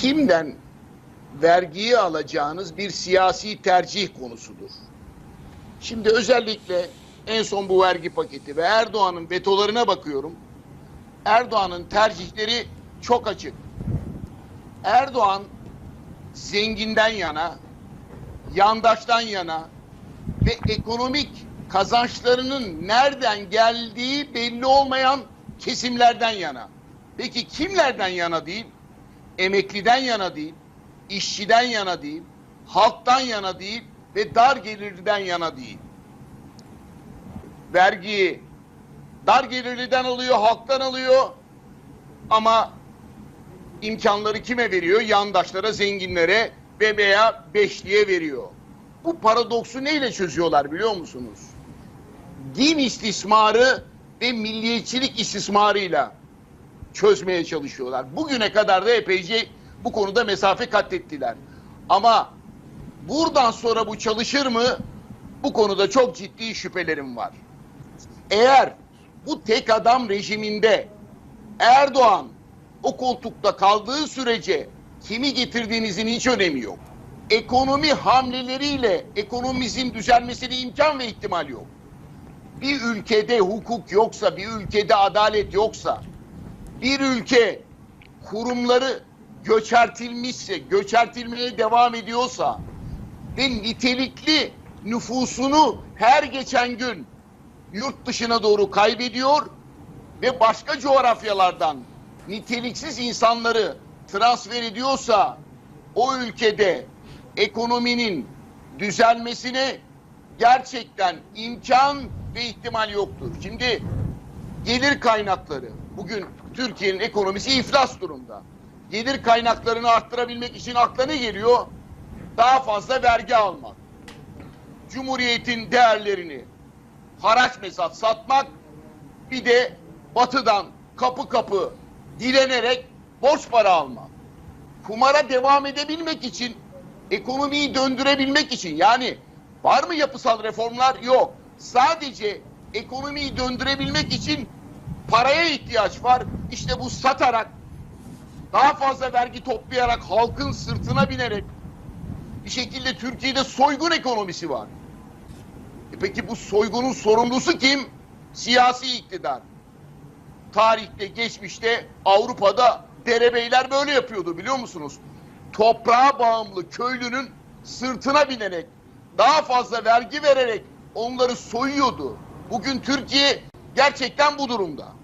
kimden vergiyi alacağınız bir siyasi tercih konusudur. Şimdi özellikle en son bu vergi paketi ve Erdoğan'ın vetolarına bakıyorum. Erdoğan'ın tercihleri çok açık. Erdoğan zenginden yana, yandaştan yana ve ekonomik kazançlarının nereden geldiği belli olmayan kesimlerden yana. Peki kimlerden yana değil? Emekliden yana değil, işçiden yana değil, halktan yana değil ve dar gelirliden yana değil. Vergiyi dar gelirliden alıyor, halktan alıyor ama imkanları kime veriyor? Yandaşlara, zenginlere ve veya beşliğe veriyor. Bu paradoksu neyle çözüyorlar biliyor musunuz? Din istismarı ve milliyetçilik istismarıyla çözmeye çalışıyorlar. Bugüne kadar da epeyce bu konuda mesafe kat ettiler. Ama buradan sonra bu çalışır mı? Bu konuda çok ciddi şüphelerim var. Eğer bu tek adam rejiminde Erdoğan o koltukta kaldığı sürece kimi getirdiğinizin hiç önemi yok. Ekonomi hamleleriyle ekonomimizin düzelmesine imkan ve ihtimal yok. Bir ülkede hukuk yoksa, bir ülkede adalet yoksa, bir ülke kurumları göçertilmişse, göçertilmeye devam ediyorsa ve nitelikli nüfusunu her geçen gün yurt dışına doğru kaybediyor ve başka coğrafyalardan niteliksiz insanları transfer ediyorsa o ülkede ekonominin düzelmesine gerçekten imkan ve ihtimal yoktur. Şimdi gelir kaynakları bugün Türkiye'nin ekonomisi iflas durumda. Gelir kaynaklarını arttırabilmek için akla ne geliyor? Daha fazla vergi almak. Cumhuriyetin değerlerini haraç mesat satmak bir de batıdan kapı kapı dilenerek borç para almak. Kumara devam edebilmek için, ekonomiyi döndürebilmek için yani var mı yapısal reformlar? Yok. Sadece ekonomiyi döndürebilmek için paraya ihtiyaç var. İşte bu satarak, daha fazla vergi toplayarak, halkın sırtına binerek bir şekilde Türkiye'de soygun ekonomisi var. E peki bu soygunun sorumlusu kim? Siyasi iktidar. Tarihte, geçmişte Avrupa'da derebeyler böyle yapıyordu biliyor musunuz? Toprağa bağımlı köylünün sırtına binerek, daha fazla vergi vererek onları soyuyordu. Bugün Türkiye gerçekten bu durumda.